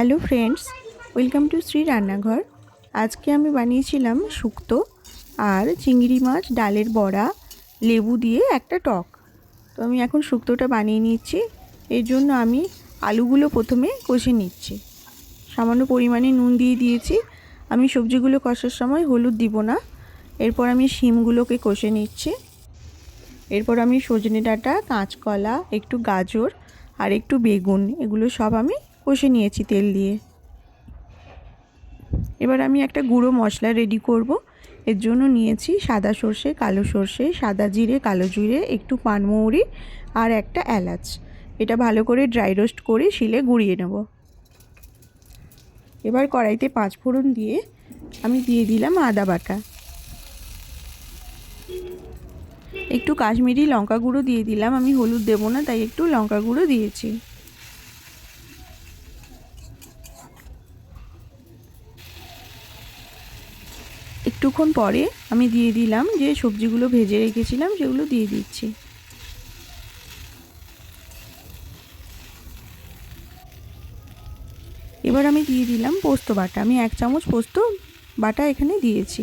Hello friends, welcome to Shri Rannaghar. আজকে আমি বানিয়েছিলাম শুক্তো আর চিংড়ি মাছ, ডালের বড়া, লেবু দিয়ে একটা টক। তো আমি এখন শুক্তোটা বানিয়ে নিচ্ছি। এর জন্য আমি আলুগুলো প্রথমে কষে নিচ্ছি। সামান্য পরিমাণে নুন দিয়ে দিয়েছি। আমি সবজিগুলো কষার সময় হলুদ দিব না। এরপর আমি শিমগুলোকে কষে নিচ্ছি। এরপর আমি সজনে ডাঁটা, কাঁচকলা, একটু গাজর আর একটু বেগুন, এগুলো সব আমি কষে নিয়েছি তেল দিয়ে। এবার আমি একটা গুঁড়ো মশলা রেডি করব। এর জন্য নিয়েছি সাদা সর্ষে, কালো সর্ষে, সাদা জিরে, কালো জিরে, একটু পানমৌরি আর একটা এলাচ। এটা ভালো করে ড্রাই রোস্ট করে শিলে গুঁড়িয়ে নেব। এবার কড়াইতে পাঁচ ফোড়ন দিয়ে আমি দিয়ে দিলাম আদা বাটা। একটু কাশ্মীরি লঙ্কা গুঁড়ো দিয়ে দিলাম। আমি হলুদ দেবো না, তাই একটু লঙ্কা গুঁড়ো দিয়েছি। একটুক্ষণ পরে আমি দিয়ে দিলাম যে সবজিগুলো ভেজে রেখেছিলাম, সেগুলো দিয়ে দিচ্ছি। এবার আমি দিয়ে দিলাম পোস্ত বাটা। আমি এক চামচ পোস্ত বাটা এখানে দিয়েছি।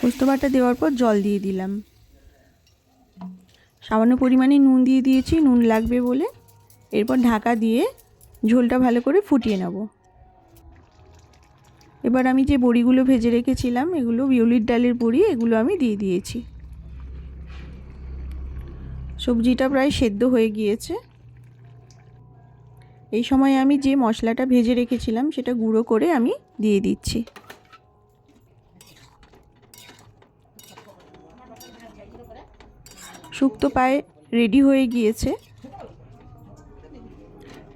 পোস্ত বাটা দেওয়ার পর জল দিয়ে দিলাম। সামান্য পরিমাণে নুন দিয়ে দিয়েছি, নুন লাগবে বলে। এরপর ঢাকা দিয়ে ঝোলটা ভালো করে ফুটিয়ে নেব। এবার আমি যে বড়িগুলো ভেজে রেখেছিলাম, এগুলো বিউলির ডালের বড়ি, এগুলো আমি দিয়ে দিয়েছি। সবজিটা প্রায় সেদ্ধ হয়ে গিয়েছে। এই সময় আমি যে মশলাটা ভেজে রেখেছিলাম, সেটা গুঁড়ো করে আমি দিয়ে দিচ্ছি। শুক্তো পায়ে রেডি হয়ে গিয়েছে।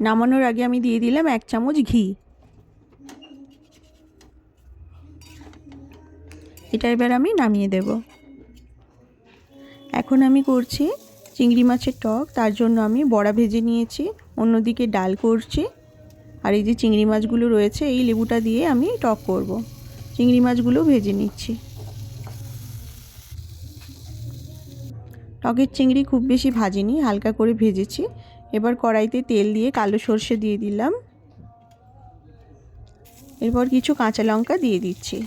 নামানোর আগে আমি দিয়ে দিলাম এক চামচ ঘি। এটা এবার আমি নামিয়ে দেব। এখন আমি করছি চিংড়ি মাছের টক, তার জন্য আমি বড়া ভেজে নিয়েছি, অন্যদিকে ডাল করছি, আর এই যে চিংড়ি মাছগুলো রয়েছে, এই লেবুটা দিয়ে আমি টক করব। চিংড়ি মাছগুলো ভেজে নিচ্ছি। টকের চিংড়ি খুব বেশি ভাজিনি, হালকা করে ভেজেছি। এবার কড়াইতে তেল দিয়ে কালো সর্ষে দিয়ে দিলাম। এরপর কিছু কাঁচা লঙ্কা দিয়ে দিচ্ছি।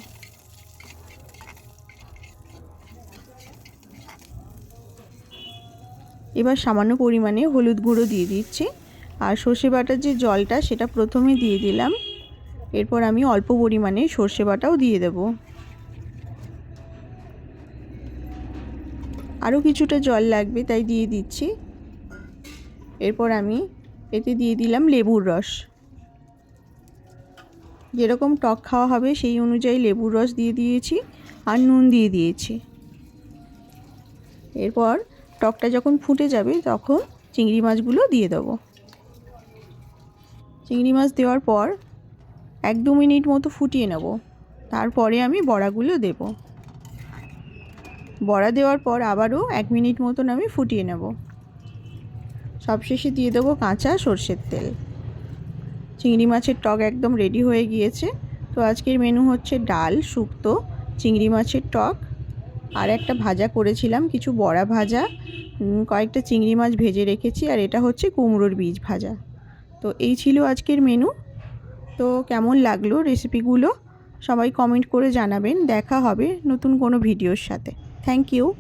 এবার সামান্য পরিমাণে হলুদ গুঁড়ো দিয়ে দিচ্ছি। আর সর্ষে বাটার যে জলটা, সেটা প্রথমে দিয়ে দিলাম। এরপর আমি অল্প পরিমাণে সর্ষে বাটাও দিয়ে দেব। আরও কিছুটা জল লাগবে, তাই দিয়ে দিচ্ছি। এরপর আমি এতে দিয়ে দিলাম লেবুর রস। যেরকম টক খাওয়া হবে সেই অনুযায়ী লেবুর রস দিয়ে দিয়েছি আর নুন দিয়ে দিয়েছি। এরপর টকটা যখন ফুটে যাবে তখন চিংড়ি মাছগুলো দিয়ে দেবো। চিংড়ি মাছ দেওয়ার পর এক দু মিনিট মতো ফুটিয়ে নেব। তারপরে আমি বড়াগুলো দেব। বড়া দেওয়ার পর আবারও এক মিনিট মতন আমি ফুটিয়ে নেব। সবশেষে দিয়ে দেবো কাঁচা সর্ষের তেল। চিংড়ি মাছের টক একদম রেডি হয়ে গিয়েছে। তো আজকের মেনু হচ্ছে ডাল, শুক্তো, চিংড়ি মাছের টক। আর একটা ভাজা করেছিলাম, কিছু বড়া ভাজা। কয়েকটা চিংড়ি মাছ ভেজে রেখেছি, আর এটা হচ্ছে কুমড়োর বীজ ভাজা। তো এই ছিল আজকের মেনু তো কেমন লাগল রেসিপিগুলো সবাই কমেন্ট করে জানাবেন। দেখা হবে নতুন কোনো ভিডিওর সাথে। Thank you